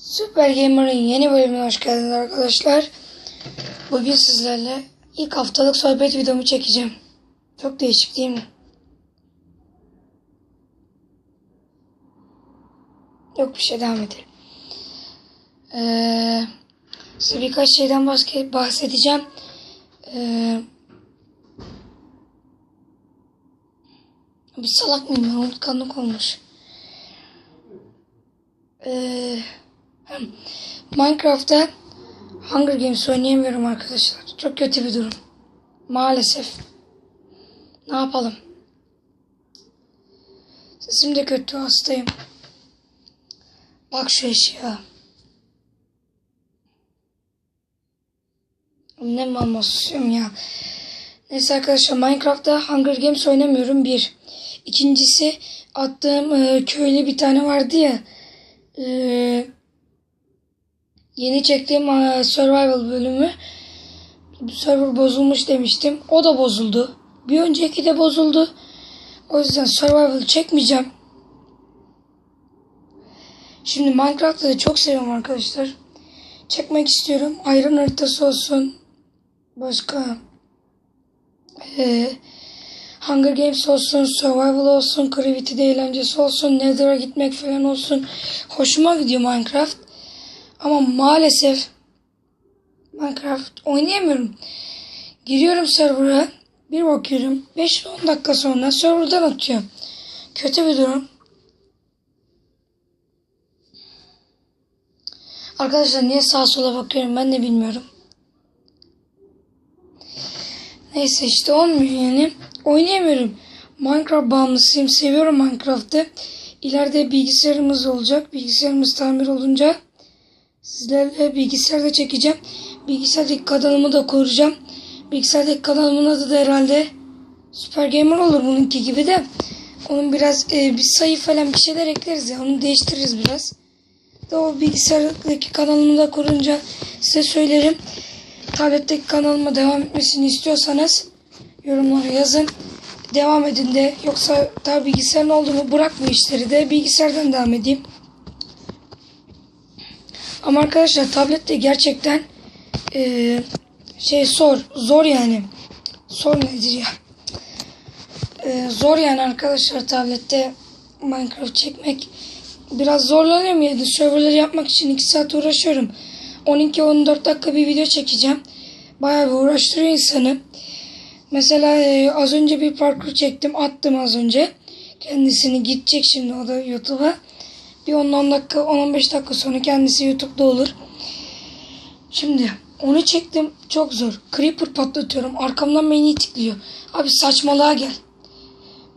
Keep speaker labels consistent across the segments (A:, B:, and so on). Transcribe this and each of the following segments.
A: Süper Gamer'ın yeni bölümüne hoş geldiniz arkadaşlar. Bugün sizlerle ilk haftalık sohbet videomu çekeceğim. Çok değişik değil mi? Yok bir şey devam edelim. Ee, size birkaç şeyden bahse- bahsedeceğim. Ee, bir salak mıyım ben unutkanlık olmuş. Ee, hem Minecraft'ta Hunger Games oynayamıyorum arkadaşlar. Çok kötü bir durum. Maalesef. Ne yapalım? Sesim de kötü hastayım. Bak şu eşya. Ne mama susuyorum ya. Neyse arkadaşlar Minecraft'ta Hunger Games oynamıyorum bir. İkincisi attığım e, köylü bir tane vardı ya. E, yeni çektiğim e, survival bölümü server bozulmuş demiştim. O da bozuldu. Bir önceki de bozuldu. O yüzden survival çekmeyeceğim. Şimdi Minecraft'ı da çok seviyorum arkadaşlar. Çekmek istiyorum. Iron haritası olsun. Başka ee, Hunger Games olsun, Survival olsun, Gravity eğlencesi olsun, Nether'a gitmek falan olsun. Hoşuma gidiyor Minecraft. Ama maalesef Minecraft oynayamıyorum. Giriyorum server'a. Bir bakıyorum. 5-10 dakika sonra server'dan atıyor. Kötü bir durum. Arkadaşlar niye sağa sola bakıyorum ben de bilmiyorum. Neyse işte olmuyor yani. Oynayamıyorum. Minecraft bağımlısıyım. Seviyorum Minecraft'ı. İleride bilgisayarımız olacak. Bilgisayarımız tamir olunca sizlerle bilgisayarda çekeceğim. Bilgisayardaki kanalımı da koruyacağım. Bilgisayardaki kanalımın adı da herhalde Süper Gamer olur bununki gibi de. Onun biraz e, bir sayı falan bir şeyler ekleriz ya. Onu değiştiririz biraz. Da o bilgisayardaki kanalımı da kurunca size söylerim. Tabletteki kanalıma devam etmesini istiyorsanız yorumlara yazın. Devam edin de yoksa tabi bilgisayarın olduğunu bırakma işleri de bilgisayardan devam edeyim. Ama arkadaşlar tablette gerçekten eee, şey zor. Zor yani. Zor nedir ya? Eee, zor yani arkadaşlar tablette Minecraft çekmek. Biraz zorlanıyorum ya. Serverları yapmak için 2 saat uğraşıyorum. 12-14 dakika bir video çekeceğim. Bayağı bir uğraştırıyor insanı. Mesela e, az önce bir parkur çektim. Attım az önce. Kendisini gidecek şimdi o da YouTube'a. Bir 10-10 dakika 10-15 dakika sonra kendisi YouTube'da olur. Şimdi onu çektim. Çok zor. Creeper patlatıyorum. Arkamdan beni itikliyor. Abi saçmalığa gel.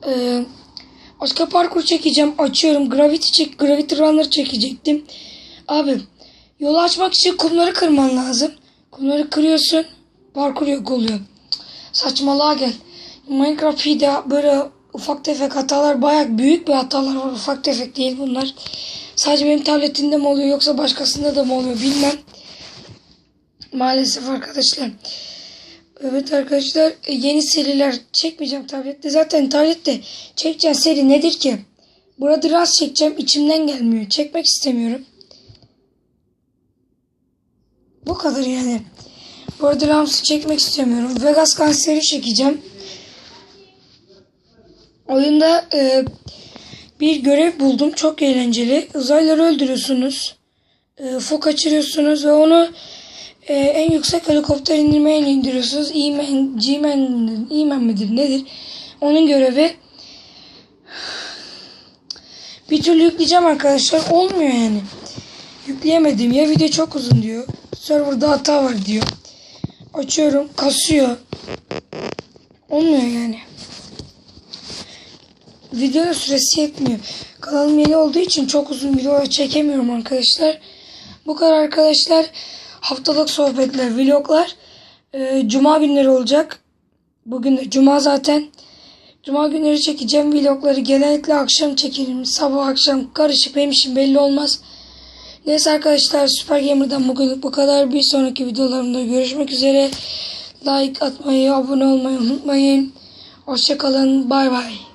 A: Ee, başka parkur çekeceğim. Açıyorum. Gravity çek, Gravity Runner çekecektim. Abi yolu açmak için kumları kırman lazım. Kumları kırıyorsun. Parkur yok oluyor. Saçmalığa gel. Minecraft böyle ufak tefek hatalar bayağı büyük bir hatalar var. Ufak tefek değil bunlar. Sadece benim tabletimde mi oluyor yoksa başkasında da mı oluyor bilmem. Maalesef arkadaşlar. Evet arkadaşlar e, yeni seriler çekmeyeceğim tablette. Zaten tablette çekeceğim seri nedir ki? Burada rast çekeceğim içimden gelmiyor. Çekmek istemiyorum. Bu kadar yani. Bu arada çekmek istemiyorum. Vegas kanseri çekeceğim. Oyunda e, bir görev buldum. Çok eğlenceli. Uzaylıları öldürüyorsunuz. E, UFO kaçırıyorsunuz ve onu e, en yüksek helikopter indirmeye indiriyorsunuz. E-Man, G-Man, E-Man midir nedir? Onun görevi. Bir türlü yükleyeceğim arkadaşlar. Olmuyor yani. Yükleyemedim. Ya video çok uzun diyor. Serverda hata var diyor. Açıyorum. Kasıyor. Olmuyor yani. Videonun süresi yetmiyor. Kanalım yeni olduğu için çok uzun videolar çekemiyorum arkadaşlar. Bu kadar arkadaşlar. Haftalık sohbetler, vloglar. Ee, Cuma günleri olacak. Bugün de Cuma zaten. Cuma günleri çekeceğim vlogları. Genellikle akşam çekerim. Sabah akşam karışık benim için belli olmaz. Neyse arkadaşlar Süper Gamer'dan bugün bu kadar. Bir sonraki videolarımda görüşmek üzere. Like atmayı, abone olmayı unutmayın. Hoşçakalın. Bay bay.